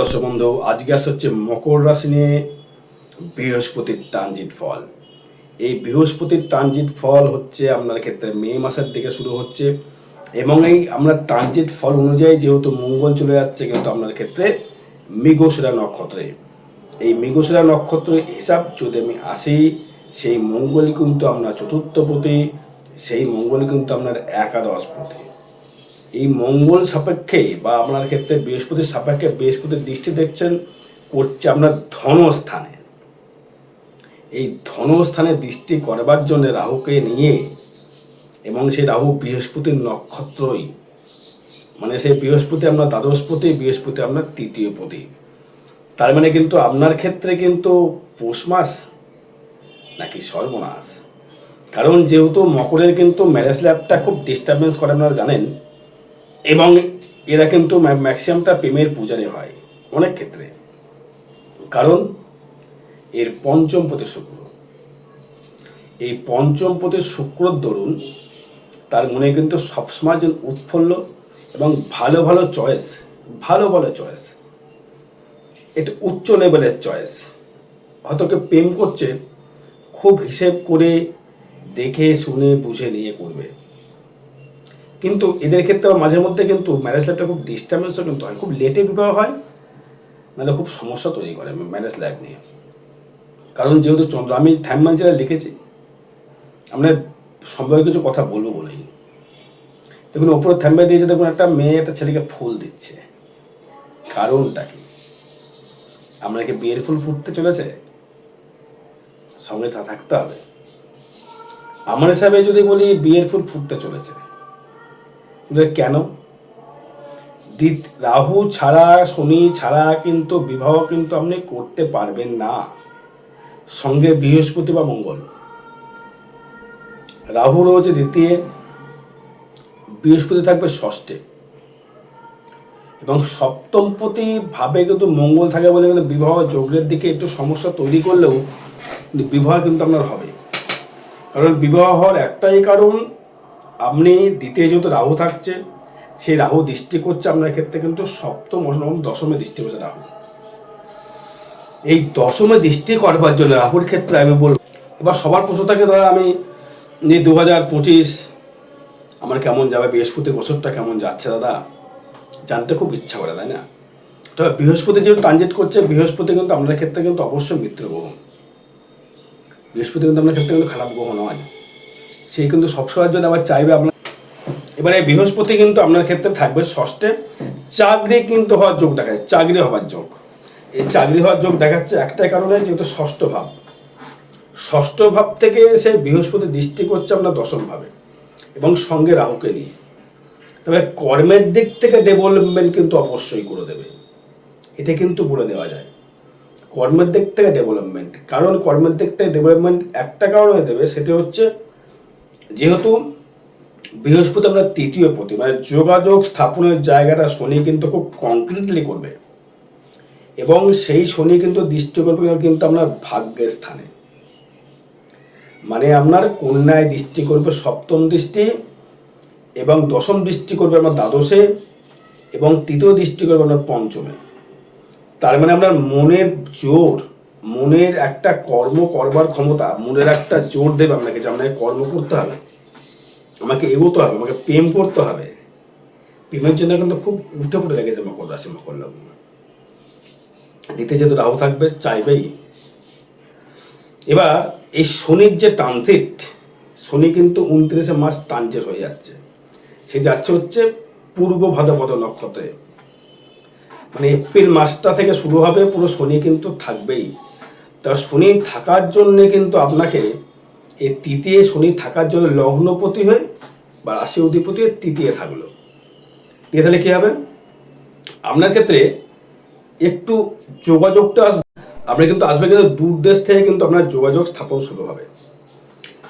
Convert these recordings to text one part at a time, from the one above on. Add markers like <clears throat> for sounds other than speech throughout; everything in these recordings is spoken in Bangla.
দর্শক বন্ধু, আজকে আসছে হচ্ছে মকর রাশি নিয়ে বৃহস্পতির ট্রানজিট ফল। এই বৃহস্পতির ট্রানজিট ফল হচ্ছে আপনার ক্ষেত্রে মে মাসের দিকে শুরু হচ্ছে এবং এই আমরা ট্রানজিট ফল অনুযায়ী যেহেতু মঙ্গল চলে যাচ্ছে, কিন্তু আপনার ক্ষেত্রে মৃগশিরা নক্ষত্রে। এই মৃগশিরা নক্ষত্র হিসাব যদি আমি আসি, সেই মঙ্গলই কিন্তু আপনার চতুর্থ প্রতি সেই মঙ্গলই কিন্তু আপনার একাদশ প্রতি এই মঙ্গল সাপেক্ষে বা আপনার ক্ষেত্রে বৃহস্পতির সাপেক্ষে বৃহস্পতির দৃষ্টি দেখছেন করছে আপনার ধনস্থানে। এই ধনস্থানে দৃষ্টি করবার জন্য রাহুকে নিয়ে এবং সেই রাহু বৃহস্পতির নক্ষত্রই মানে সেই বৃহস্পতি আপনার দ্বাদশপতি বৃহস্পতি আপনার তৃতীয় পতি। তার মানে কিন্তু আপনার ক্ষেত্রে কিন্তু পৌষ মাস নাকি সর্বনাশ। কারণ যেহেতু মকরের কিন্তু ম্যারেজ ল্যাবটা খুব ডিস্টারবেন্স করে, আপনারা জানেন। এবং এরা কিন্তু ম্যাক্সিমামটা প্রেমের পূজারে হয়, অনেক ক্ষেত্রে। কারণ এর পঞ্চম পথে শুক্র। এই পঞ্চম পথে শুক্রর দরুন তার মনে কিন্তু সবসময় যেন উৎফুল্ল এবং ভালো ভালো চয়েস, ভালো ভালো চয়েস। এটা উচ্চ লেভেলের চয়েস। হয়তো কেউ প্রেম করছে, খুব হিসেব করে দেখে, শুনে, বুঝে, নিয়ে করবে। কিন্তু এদের ক্ষেত্রে মাঝে মধ্যে কিন্তু ম্যারেজ লাইফটা খুব ডিস্টার্বেন্সও কিন্তু হয়। খুব লেটে বিবাহ হয়, নাহলে খুব সমস্যা তৈরি করে ম্যারেজ লাইফ নিয়ে। কারণ যেহেতু চন্দ্র, আমি থ্যাম্মান যেটা লিখেছি, আমরা সম্পর্কে কিছু কথা বলব বলেই। দেখুন ওপরে থ্যাম্বাই দিয়েছে, দেখুন, একটা মেয়ে একটা ছেলেকে ফুল দিচ্ছে। কারণটা কি? আমরা কি বিয়ের ফুল ফুটতে চলেছে? সঙ্গে থাকতে হবে। আমার হিসাবে যদি বলি বিয়ের ফুল ফুটতে চলেছে। কেন? রাহু ছাড়া, শনি ছাড়া কিন্তু বিবাহ কিন্তু আপনি করতে পারবেন না। সঙ্গে বৃহস্পতি বা মঙ্গল। রাহু রয়েছে দ্বিতীয়, বৃহস্পতি থাকবে ষষ্ঠে। এবং সপ্তমপতি ভাবে কিন্তু মঙ্গল থাকে বলে কিন্তু বিবাহ যোগের দিকে একটু সমস্যা তৈরি করলেও বিবাহ কিন্তু আপনার হবে। কারণ বিবাহ হওয়ার একটাই কারণ আপনি দ্বিতীয় যেহেতু রাহু থাকছে, সেই রাহু দৃষ্টি করছে আপনার ক্ষেত্রে কিন্তু সপ্তম, অষ্টম, দশমে দৃষ্টি করছে রাহু। এই দশমে দৃষ্টি করবার জন্য রাহুর ক্ষেত্রে আমি বলব, এবার সবার প্রশ্ন থাকে, দাদা, আমি যে দু হাজার পঁচিশ, আমার কেমন যাবে? বৃহস্পতি বছরটা কেমন যাচ্ছে, দাদা? জানতে খুব ইচ্ছা করে, তাই না? তবে বৃহস্পতি যেহেতু ট্রানজিট করছে, বৃহস্পতি কিন্তু আপনার ক্ষেত্রে কিন্তু অবশ্যই মিত্র গ্রহ। বৃহস্পতি কিন্তু আপনার ক্ষেত্রে কিন্তু খারাপ গ্রহ নয়। সেই কিন্তু সবসময়ের জন্য আবার চাইবে আপনার। এবারে বৃহস্পতি কিন্তু আপনার ক্ষেত্রে থাকবে ষষ্ঠে। চাকরি কিন্তু হওয়ার যোগ দেখাচ্ছে, চাকরি হওয়ার যোগ। এই চাকরি হওয়ার যোগ দেখাচ্ছে একটাই কারণে, যেহেতু ষষ্ঠ ভাব। ষষ্ঠ ভাব থেকে সে বৃহস্পতি দৃষ্টি করছে আপনার দশম ভাবে এবং সঙ্গে রাহুকে নিয়ে। তবে কর্মের দিক থেকে ডেভেলপমেন্ট কিন্তু অবশ্যই করে দেবে। এটা কিন্তু বলে দেওয়া যায়। কর্মের দিক থেকে ডেভেলপমেন্ট কারণ কর্মের দিক থেকে ডেভেলপমেন্ট একটা কারণে দেবে, সেটা হচ্ছে যেহেতু বৃহস্পতি আমরা তৃতীয় পতি মানে যোগাযোগ স্থাপনের জায়গাটা শনি কিন্তু খুব কংক্রিটলি করবে। এবং সেই শনি কিন্তু দৃষ্টি করবে কিন্তু আপনার ভাগ্যের স্থানে। মানে আপনার কন্যায় দৃষ্টি করবে সপ্তম দৃষ্টি এবং দশম দৃষ্টি করবে আপনার দ্বাদশে এবং তৃতীয় দৃষ্টি করবে আপনার পঞ্চমে। তার মানে আপনার মনের জোর মনের একটা কর্ম করবার ক্ষমতা, মনের একটা জোর দেবে আপনাকে যে আপনাকে কর্ম করতে হবে, আমাকে এগোতে হবে, আমাকে প্রেম করতে হবে। প্রেমের জন্য কিন্তু খুব উঠে পড়ে লেগেছে মকর রাশি, মকর লগ্ন। দিতে যেহেতু রাহু থাকবে, চাইবেই। এবার এই শনির যে ট্রানজিট, শনি কিন্তু উনত্রিশে মাস ট্রানজিট হয়ে যাচ্ছে। সে যাচ্ছে হচ্ছে পূর্ব ভাদ্রপদ নক্ষত্রে। মানে এপ্রিল মাসটা থেকে শুরু হবে, পুরো শনি কিন্তু থাকবেই। তা শনি থাকার জন্য কিন্তু আপনাকে এই তৃতীয় শনি থাকার জন্য লগ্নপতি হয়ে বা রাশি অধিপতি তৃতীয় থাকল। দিয়ে তাহলে কী হবে? আপনার ক্ষেত্রে একটু যোগাযোগটা আসবে আপনি কিন্তু আসবে কিন্তু দূর দেশ থেকে কিন্তু আপনার যোগাযোগ স্থাপন শুরু হবে।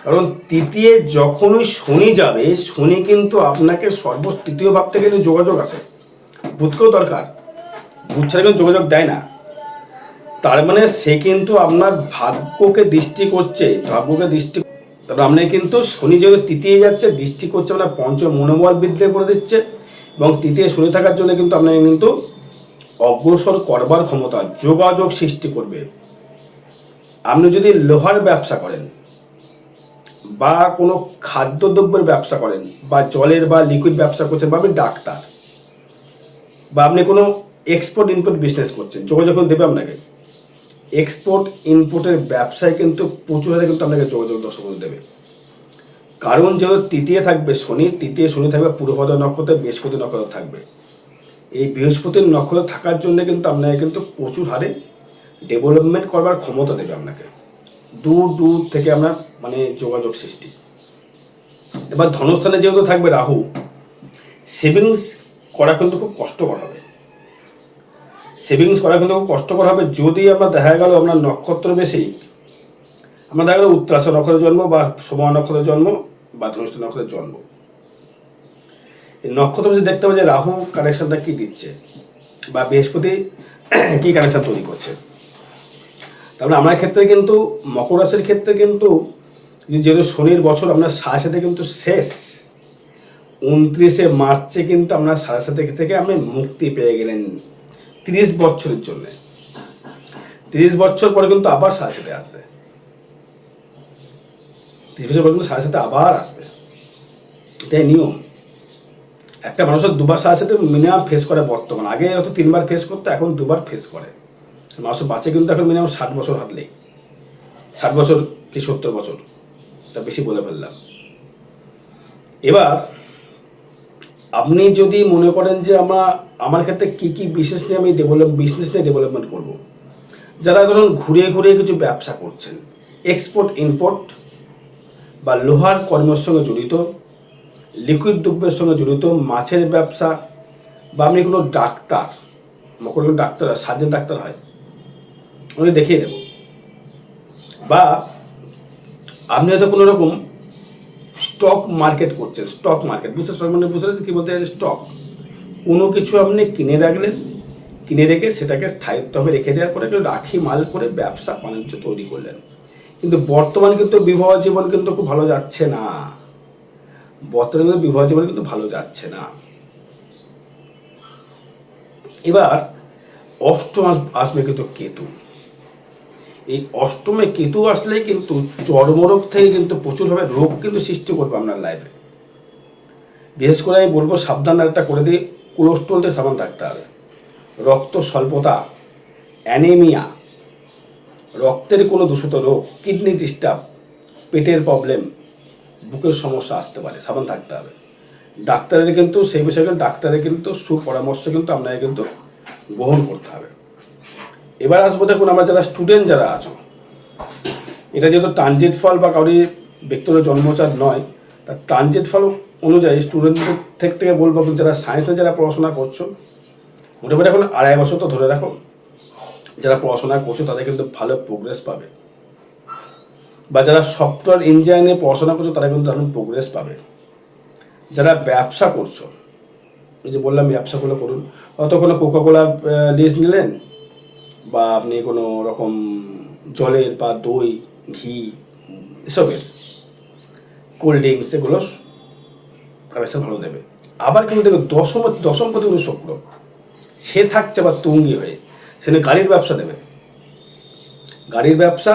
কারণ তৃতীয় যখনই শনি যাবে, শনি কিন্তু আপনাকে সর্ব তৃতীয় ভাব থেকে কিন্তু যোগাযোগ আসে। বুধকেও দরকার। বুধ ছাড়া কিন্তু যোগাযোগ দেয় না। তার মানে সে কিন্তু আপনার ভাগ্যকে দৃষ্টি করছে, ভাগ্যকে দৃষ্টি তবে আপনি কিন্তু শনি যেহেতু তৃতীয় যাচ্ছে, দৃষ্টি করছে আপনার পঞ্চম মনোবল বৃদ্ধি করে দিচ্ছে এবং তৃতীয় শনি থাকার জন্য কিন্তু আপনাকে কিন্তু অগ্রসর করবার ক্ষমতা, যোগাযোগ সৃষ্টি করবে। আপনি যদি লোহার ব্যবসা করেন বা কোনো খাদ্যদ্রব্যের ব্যবসা করেন বা জলের বা লিকুইড ব্যবসা করছেন বা আপনি ডাক্তার বা আপনি কোনো এক্সপোর্ট ইনপুট বিজনেস করছেন, যোগাযোগ দেবে আপনাকে। এক্সপোর্ট ইনপুটের ব্যবসায় কিন্তু প্রচুর হারে কিন্তু আপনাকে যোগাযোগ দর্শক দেবে। কারণ যেহেতু তৃতীয় থাকবে শনি, তৃতীয় শনি থাকবে পূর্বপদ নক্ষত্রে, বৃহস্পতি নক্ষত্র থাকবে। এই বৃহস্পতির নক্ষত্র থাকার জন্য কিন্তু আপনাকে কিন্তু প্রচুর হারে ডেভেলপমেন্ট করবার ক্ষমতা দেবে আপনাকে। দূর দূর থেকে আপনার মানে যোগাযোগ সৃষ্টি। এবার ধনস্থানে যেহেতু থাকবে রাহু সেভিংস করা কিন্তু খুব কষ্টকর হবে। সেভিংস করা কিন্তু কষ্টকর হবে। যদি আপনার দেখা গেল আপনার নক্ষত্র বেশি, আমরা দেখা গেল উত্তরাশা নক্ষত্রের জন্ম বা সময় নক্ষত্রের জন্ম বা ধনুষ্ঠ নক্ষত্রের জন্ম। নক্ষত্র বেশি দেখতে হবে যে রাহু কানেকশনটা কী দিচ্ছে বা বৃহস্পতি <clears throat> কি কানেকশন তৈরি করছে। তারপরে আমার ক্ষেত্রে কিন্তু, মকর রাশির ক্ষেত্রে কিন্তু যেহেতু শনির বছর আপনার সাড়ে সাথে কিন্তু শেষ, উনত্রিশে মার্চে কিন্তু আপনার সাড়ে সাথে থেকে আপনি মুক্তি পেয়ে গেলেন। তিরিশ বছরের জন্য। তিরিশ বছর পরে কিন্তু আবার সাড়ে সাথে আসবে। তিরিশ বছর পরে কিন্তু সাড়ে সাথে আবার আসবে। এটাই নিয়ম। একটা মানুষের দুবার সাড়ে সাথে মিনিমাম ফেস করে বর্তমান। আগে হয়তো তিনবার ফেস করতো, এখন দুবার ফেস করে। মানুষের বাঁচে কিন্তু এখন মিনিমাম ষাট বছর হাঁটলেই। ষাট বছর কি সত্তর বছর? তা বেশি বলে ফেললাম। এবার আপনি যদি মনে করেন যে আমরা, আমার ক্ষেত্রে কি কি বিশেষ নিয়ে আমি ডেভেলপ বিজনেস নিয়ে ডেভেলপমেন্ট করব? যারা ধরুন ঘুরে ঘুরে কিছু ব্যবসা করছেন এক্সপোর্ট ইম্পোর্ট বা লোহার কর্মের সঙ্গে জড়িত লিকুইড দ্রব্যের সঙ্গে জড়িত, মাছের ব্যবসা, বা আপনি কোনো ডাক্তার কোনো ডাক্তার সার্জেন ডাক্তার হয় উনি দেখিয়ে দেব। বা আপনি হয়তো কোনো রকম স্টক মার্কেট করছেন স্টক মার্কেট বুঝতে মানে বুঝতে পারছেন কী বলতে চাইছে স্টক কোনো কিছু আপনি কিনে রাখলেন, কিনে রেখে সেটাকে স্থায়িত্বভাবে রেখে দেওয়ার পরে রাখি মাল করে ব্যবসা বাণিজ্য তৈরি করলেন। কিন্তু বর্তমান কিন্তু বিবাহ জীবন কিন্তু খুব ভালো যাচ্ছে না। বর্তমানে কিন্তু বিবাহ জীবন কিন্তু ভালো যাচ্ছে না। এবার অষ্টম আস- আসবে কিন্তু কেতু। এই অষ্টমে কেতু আসলে কিন্তু চর্মরোগ থেকে কিন্তু প্রচুরভাবে রোগ কিন্তু সৃষ্টি করবে আপনার লাইফে বিশেষ করে আমি বলব সাবধান একটা করে দিই কোলেস্ট্রলতে সাবধান থাকতে হবে। রক্ত স্বল্পতা অ্যানিমিয়া রক্তের কোনো দূষিত রোগ কিডনি ডিস্টার্ব পেটের প্রবলেম বুকের সমস্যা আসতে পারে, সাবধান থাকতে হবে। ডাক্তারের কিন্তু সেই বিষয়ে ডাক্তারের কিন্তু সুপরামর্শ কিন্তু আপনাকে কিন্তু গ্রহণ করতে হবে। এবার আসব দেখুন আমরা যারা স্টুডেন্ট যারা আছো। এটা যেহেতু ট্রানজিট ফল বা কাউরি ব্যক্তিগত জন্মচার নয় তার ট্রানজিট ফল অনুযায়ী স্টুডেন্টদের থেকে থেকে বলব যারা সায়েন্সে যারা পড়াশোনা করছ, মোটামুটি এখন আড়াই বছর তো ধরে রাখো, যারা পড়াশোনা করছ তাদের কিন্তু ভালো প্রোগ্রেস পাবে। বা যারা সফটওয়্যার ইঞ্জিনিয়ারিংয়ে পড়াশোনা করছ তারা কিন্তু দারুণ প্রোগ্রেস পাবে। যারা ব্যবসা করছ, এই যে বললাম ব্যবসাগুলো করুন অত কোনো কোকাকোলা লিস্ট নিলেন? বা আপনি কোনো রকম জলের বা দই, ঘি, এসবের কোল্ড ড্রিঙ্কস এগুলো কালেকশন ভালো দেবে। আবার কিন্তু দেখবে দশম দশম প্রতি কিন্তু শুক্র। সে থাকছে বা তুঙ্গি হয়ে সেখানে গাড়ির ব্যবসা দেবে। গাড়ির ব্যবসা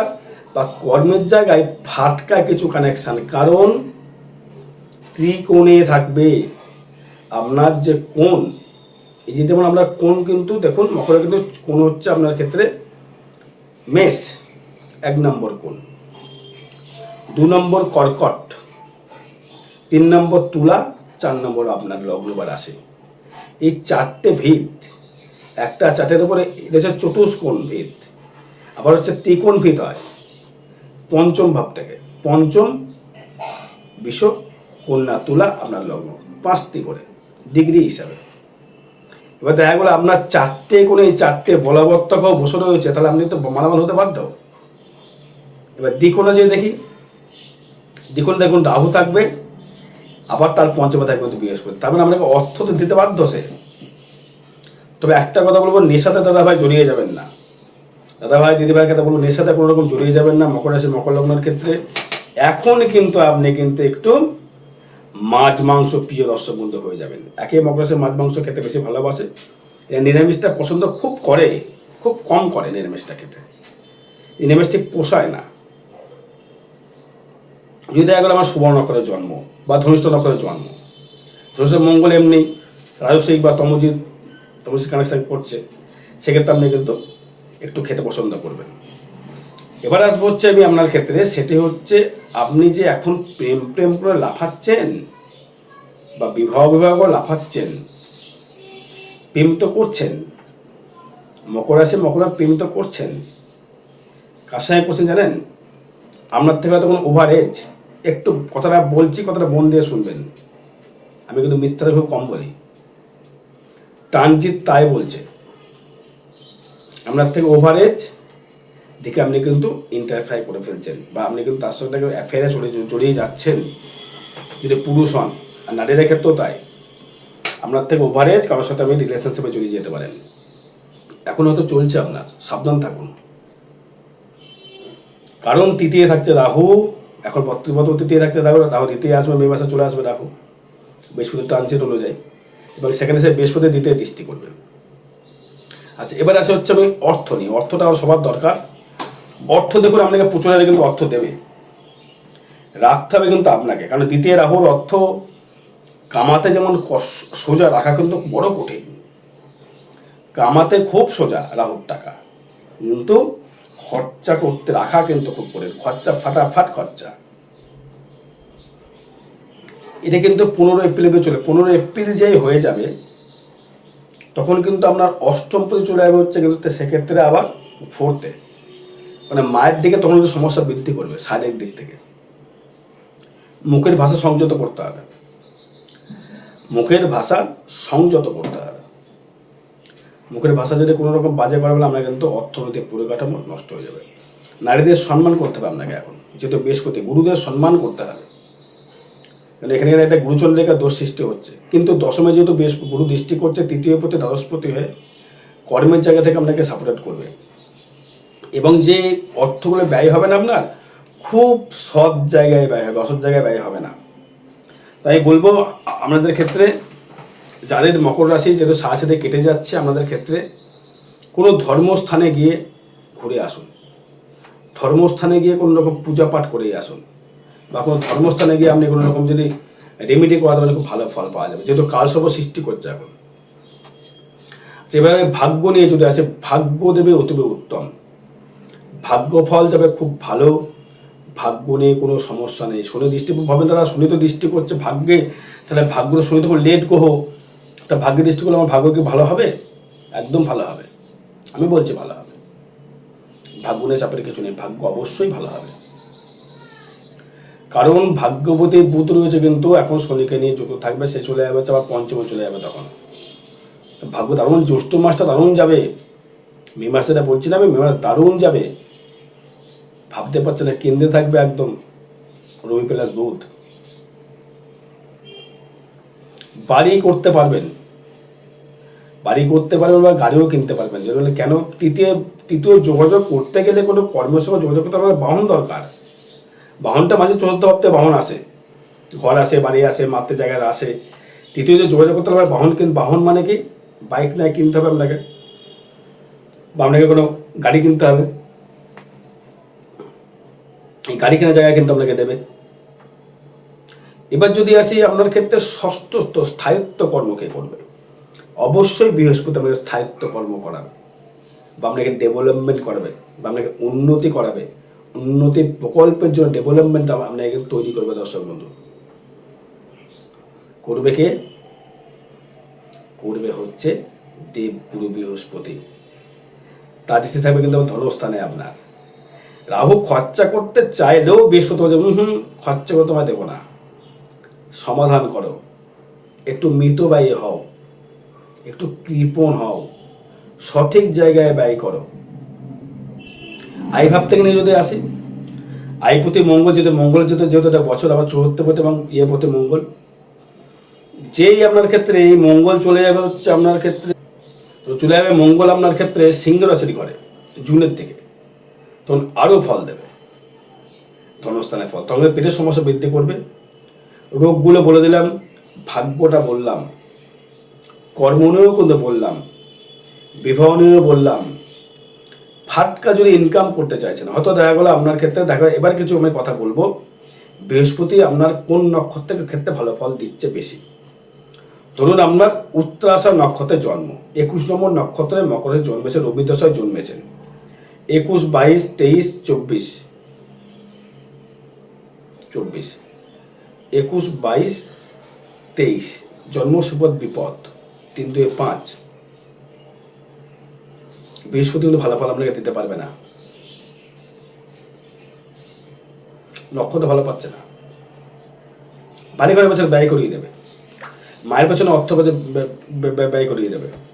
বা কর্মের জায়গায় ফাটকা কিছু কানেকশান কারণ ত্রিকোণে থাকবে। আপনার যে কোণ এই যে যেমন আমরা কোন কিন্তু দেখুন, মকরে কিন্তু কোন হচ্ছে আপনার ক্ষেত্রে মেষ, এক নম্বর কোন দু নম্বর কর্কট, তিন নম্বর তুলা, চার নম্বর আপনার লগ্ন বা রাশি। এই চারটে ভিত একটা চাটের উপরে, এটা হচ্ছে চতুষ্কোণ ভিত আবার হচ্ছে ত্রিকোণ ভিত হয়, পঞ্চম ভাব থেকে। পঞ্চম বিষ কন্যা, তুলা, আপনার লগ্ন, পাঁচটি করে, ডিগ্রি হিসাবে। এবার দেখা গেলো আপনার চারটে কোনো এই চারটে বলবত্তকাও বসে রয়েছে, তাহলে আপনি তো মালামাল হতে বাধ্য। এবার দ্বিকোণে যে দেখি দ্বিকোণ দেখুন, রাহু থাকবে, আবার তার পঞ্চমে থাকবে কিন্তু বৃহস্পতি। তার মানে আপনাকে অর্থ তো দিতে বাধ্য সে। তবে একটা কথা বলব, নেশাতে দাদা ভাই জড়িয়ে যাবেন না। দাদা ভাই দিদি ভাইকে বলব, নেশাতে কোনো রকম জড়িয়ে যাবেন না, মকর রাশি, মকর লগ্নের ক্ষেত্রে। এখন কিন্তু আপনি কিন্তু একটু মাছ মাংস প্রিয় দর্শক বন্ধু হয়ে যাবেন। একে মকর মাছ মাংস খেতে বেশি ভালোবাসে। এরা নিরামিষটা পছন্দ খুব করে, খুব কম করে নিরামিষটা খেতে। নিরামিষটি পোষায় না। যদি দেখা আমার সুবর্ণ নক্ষত্রের জন্ম বা ধনিষ্ঠ নক্ষত্রের জন্ম ধনিষ্ঠ মঙ্গল এমনি রাজস্বিক বা তমজিৎ তমজিৎ কানেকশন করছে, সেক্ষেত্রে আপনি কিন্তু একটু খেতে পছন্দ করবেন। এবার আসব হচ্ছে আমি আপনার ক্ষেত্রে, সেটি হচ্ছে আপনি যে এখন প্রেম প্রেম করে লাফাচ্ছেন বা বিবাহ বিবাহ করে লাফাচ্ছেন, প্রেম তো করছেন, মকর রাশি, মকর প্রেম তো করছেন, কার সঙ্গে করছেন জানেন? আপনার থেকে তখন ওভার এজ একটু কথাটা বলছি, কথাটা মন দিয়ে শুনবেন। আমি কিন্তু মিথ্যাটা খুব কম বলি। টানজিৎ তাই বলছে, আপনার থেকে ওভার এজ দেখে আপনি কিন্তু ইন্টারফাই করে ফেলছেন বা আপনি কিন্তু তার তাকে অ্যাফেয়ারে চলে জড়িয়ে যাচ্ছেন। যদি পুরুষ হন, আর নারীরা ক্ষেত্রেও তাই। আপনার থেকে ওভার এজ কারোর সাথে আপনি রিলেশনশিপে জড়িয়ে যেতে পারেন। এখন হয়তো চলছে আপনার, সাবধান থাকুন। কারণ তৃতীয় থাকছে রাহু, এখন বর্তমান তৃতীয় থাকছে রাহু রাহু দ্বিতীয় আসবে, মে মাসে চলে আসবে রাহু। বৃহস্পতি ট্রানজিট অনুযায়ী এবং সেখানে সে বৃহস্পতি দ্বিতীয় দৃষ্টি করবে। আচ্ছা এবার আসে হচ্ছে আমি অর্থ নিয়ে। অর্থটা আমার সবার দরকার। অর্থ দেখুন আপনাকে প্রচুর হারে কিন্তু অর্থ দেবে। রাখতে হবে কিন্তু আপনাকে, কারণ দ্বিতীয় রাহুর অর্থ কামাতে যেমন সোজা রাখা কিন্তু বড় কঠিন। কামাতে খুব সোজা রাহুর টাকা, কিন্তু খরচা করতে রাখা কিন্তু খুব কঠিন, খরচা ফাটাফাট খরচা। এটা কিন্তু পনেরো এপ্রিলে চলে, পনেরো এপ্রিল যেই হয়ে যাবে, তখন কিন্তু আপনার অষ্টম পদে চলে যাবে হচ্ছে কিন্তু সেক্ষেত্রে আবার ফোর্থে মানে মায়ের দিকে তখন সমস্যা বৃদ্ধি করবে, শারীরিক দিক থেকে। মুখের ভাষা সংযত করতে হবে। মুখের ভাষা সংযত করতে হবে। মুখের ভাষা যদি কোনো রকম বাজে বলে আমরা কিন্তু অর্থনৈতিক পরিকাঠামো নষ্ট হয়ে যাবে। নারীদের সম্মান করতে হবে আপনাকে এখন, যেহেতু করতে গুরুদের সম্মান করতে হবে। কারণ এখানে একটা গুরুচল রেখা দোষ সৃষ্টি হচ্ছে। কিন্তু দশমে যেহেতু বেশ গুরু দৃষ্টি করছে, তৃতীয় প্রতি দ্বাদশপতি হয়ে কর্মের জায়গা থেকে আপনাকে সাপোর্ট করবে। এবং যে অর্থগুলো ব্যয় হবে না আপনার, খুব সৎ জায়গায় ব্যয় হবে, অসৎ জায়গায় ব্যয় হবে না। তাই বলব আ- আপনাদের ক্ষেত্রে যাদের মকর রাশি, যেহেতু সাথে কেটে যাচ্ছে আপনাদের ক্ষেত্রে কোনো ধর্মস্থানে গিয়ে ঘুরে আসুন। ধর্মস্থানে গিয়ে কোনো রকম পূজা পাঠ করেই আসুন। বা কোনো ধর্মস্থানে গিয়ে আপনি কোনো রকম যদি রেমিডি করাতে পারেন, খুব ভালো ফল পাওয়া যাবে। যেহেতু কালসর্প সৃষ্টি করছে এখন। যেভাবে ভাগ্য নিয়ে চলে আসে, ভাগ্য দেবে অতিবে উত্তম। ভাগ্য ফল যাবে খুব ভালো। ভাগ্য নিয়ে কোনো সমস্যা নেই। শনি দৃষ্টি ভাবেন তারা শনি তো দৃষ্টি করছে ভাগ্যে, তাহলে ভাগ্য শনি তো লেট গ্রহ। তা ভাগ্যে দৃষ্টি করলে আমার ভাগ্য কি ভালো হবে? একদম ভালো হবে। আমি বলছি ভালো হবে। ভাগ্য নিয়ে চাপের কিছু নেই। ভাগ্য অবশ্যই ভালো হবে। কারণ ভাগ্যবতী বুধ রয়েছে কিন্তু এখন শনিকে নিয়ে যুক্ত থাকবে, সে চলে যাবে আবার পঞ্চমে চলে যাবে তখন। ভাগ্য দারুণ জ্যৈষ্ঠ মাসটা দারুণ যাবে। মে মাসেটা বলছি না আমি মে মাস দারুণ যাবে। ভাবতে পারছে না, কেন্দ্রে থাকবে একদম রবি প্লাস বুধ বাড়ি করতে পারবেন। বাড়ি করতে পারবেন বা গাড়িও কিনতে পারবেন। যেগুলো কেন? তৃতীয় তৃতীয় যোগাযোগ করতে গেলে কোনো কর্মের সঙ্গে যোগাযোগ করতে আমাদের বাহন দরকার। বাহনটা মাঝে চতুর্থ হপ্তাহে বাহন আসে। ঘর আসে, বাড়ি আসে, মারতে জায়গায় আসে। তৃতীয় যোগাযোগ করতে হবে বাহন কিন, বাহন মানে কি? বাইক নয় কিনতে হবে আপনাকে। বা আপনাকে কোনো গাড়ি কিনতে হবে। গাড়ি কেনার জায়গা কিন্তু আপনাকে দেবে। এবার যদি আসি আপনার ক্ষেত্রে ষষ্ঠ স্থ- স্থায়িত্ব কর্ম কে করবে? অবশ্যই বৃহস্পতি আপনাকে স্থায়িত্ব কর্ম করাবে বা আপনাকে ডেভেলপমেন্ট করাবে বা আপনাকে উন্নতি করাবে। উন্নতি প্রকল্পের জন্য ডেভেলপমেন্ট আপনাকে তৈরি করবে দর্শক বন্ধু। করবে কে? করবে হচ্ছে দেবগুরু বৃহস্পতি। তার দৃষ্টি থাকবে কিন্তু ধনস্থানে আপনার। রাহু খরচা করতে চাইলেও বৃহস্পতি বলছে হুম খরচা করে তোমায় দেবো না। সমাধান করো। একটু মিতব্যয়ী হও। একটু কৃপণ হও। সঠিক জায়গায় ব্যয় করো। আই ভাব থেকে নিয়ে যদি আসি, আই প্রতি মঙ্গল যেহেতু মঙ্গল যেহেতু যেহেতু এটা বছর আবার চতুর্থ প্রতি এবং ইয়ে প্রতি মঙ্গল। যেই আপনার ক্ষেত্রে এই মঙ্গল চলে যাবে হচ্ছে আপনার ক্ষেত্রে, তো চলে যাবে মঙ্গল আপনার ক্ষেত্রে সিংহ রাশি করে জুনের থেকে তখন আরও ফল দেবে। ধনস্থানে ফল। তখন পেটের সমস্যা বৃদ্ধি করবে। রোগগুলো বলে দিলাম, ভাগ্যটা বললাম কর্ম নিয়েও কিন্তু বললাম বিবাহ নিয়ে বললাম, ফাটকা যদি ইনকাম করতে চাইছেন হয়তো দেখা গেলো আপনার ক্ষেত্রে, দেখা এবার কিছু আমি কথা বলব। বৃহস্পতি আপনার কোন নক্ষত্রের ক্ষেত্রে ভালো ফল দিচ্ছে বেশি? ধরুন আপনার উত্তরাশা নক্ষত্রে জন্ম, একুশ নম্বর নক্ষত্রে মকরে জন্মেছে, রবি দশায় জন্মেছেন। একুশ, বাইশ, তেইশ, চব্বিশ। চব্বিশ। একুশ, বাইশ, তেইশ। জন্ম সুপদ বিপদ, তিন দুই পাঁচ। বৃহস্পতি কিন্তু ভালো ফল আপনাকে দিতে পারবে না। নক্ষত্র ভালো পাচ্ছে না। বাড়ি ঘরের বছর ব্যয় করিয়ে দেবে। মায়ের পেছনে অর্থ ব্যয় করিয়ে দেবে।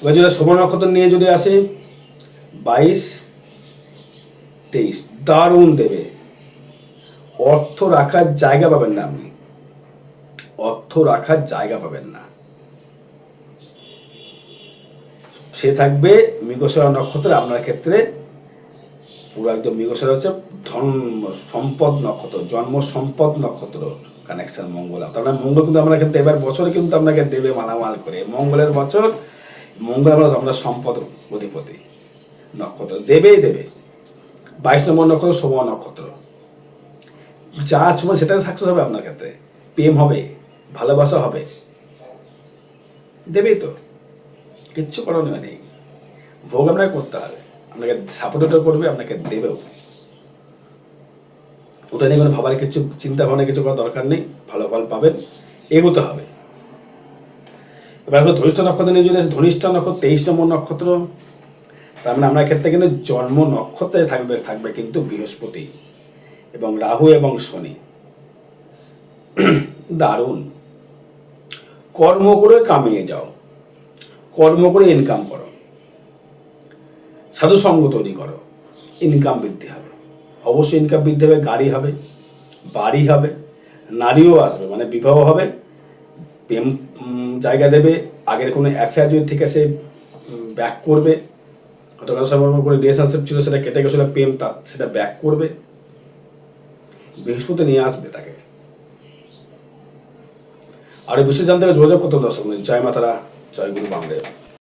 এবার যদি নক্ষত্র নিয়ে যদি আসে, বাইশ, তেইশ, দারুণ দেবে। অর্থ রাখার জায়গা পাবেন না আপনি। অর্থ রাখার জায়গা পাবেন না। সে থাকবে মৃগশিরা নক্ষত্রে, আপনার ক্ষেত্রে পুরো একদম মৃগশিরা হচ্ছে ধন সম্পদ নক্ষত্র, জন্ম সম্পদ নক্ষত্র কানেকশন মঙ্গল। মানে মঙ্গল কিন্তু আপনার ক্ষেত্রে, এবার বছরে কিন্তু আপনাকে দেবে মালামাল করে। মঙ্গলের বছর মঙ্গল আমরা আমরা সম্পদ অধিপতি নক্ষত্র। দেবেই দেবে। বাইশ নম্বর নক্ষত্র সময় নক্ষত্র। যা সময় সেটা সাকসেস হবে আপনার ক্ষেত্রে। প্রেম হবে, ভালোবাসা হবে। দেবেই তো। কিচ্ছু করণীয় নেই ভোগ আপনাকে করতে হবে। আপনাকে সাপোর্টও করবে, আপনাকে দেবেও। ওটা নিয়ে কোনো ভাবার কিছু, চিন্তা ভাবনা কিছু করার দরকার নেই। ভালো ফল পাবেন, এগোতে হবে। এবার ধনিষ্ঠ নক্ষত্র নিয়ে আসি, ধনিষ্ঠ নক্ষত্র তেইশ নম্বর নক্ষত্র তার মানে আমরা ক্ষেত্রে কিন্তু জন্ম নক্ষত্রে থাকবে থাকবে কিন্তু বৃহস্পতি এবং রাহু এবং শনি। <clears throat> দারুণ। কর্ম করে কামিয়ে যাও কর্ম করে ইনকাম করো সাধু সঙ্গ তৈরি করো ইনকাম বৃদ্ধি হবে। অবশ্যই ইনকাম বৃদ্ধি হবে গাড়ি হবে বাড়ি হবে নারীও আসবে মানে বিবাহ হবে প্রেম জায়গা দেবে, আগের কোনো অ্যাফেয়ার যদি থেকে সে ব্যাক করবে হয়তো কারোর সঙ্গে কোনো রিলেশনশিপ ছিল, সেটা কেটে গেছিল, প্রেম তা, সেটা ব্যাক করবে, বৃহস্পতি নিয়ে আসবে তাকে আর এই বিষয়ে জানতে যোগাযোগ করতে দর্শক। জয় মাতারা, জয় গুরু বামদেব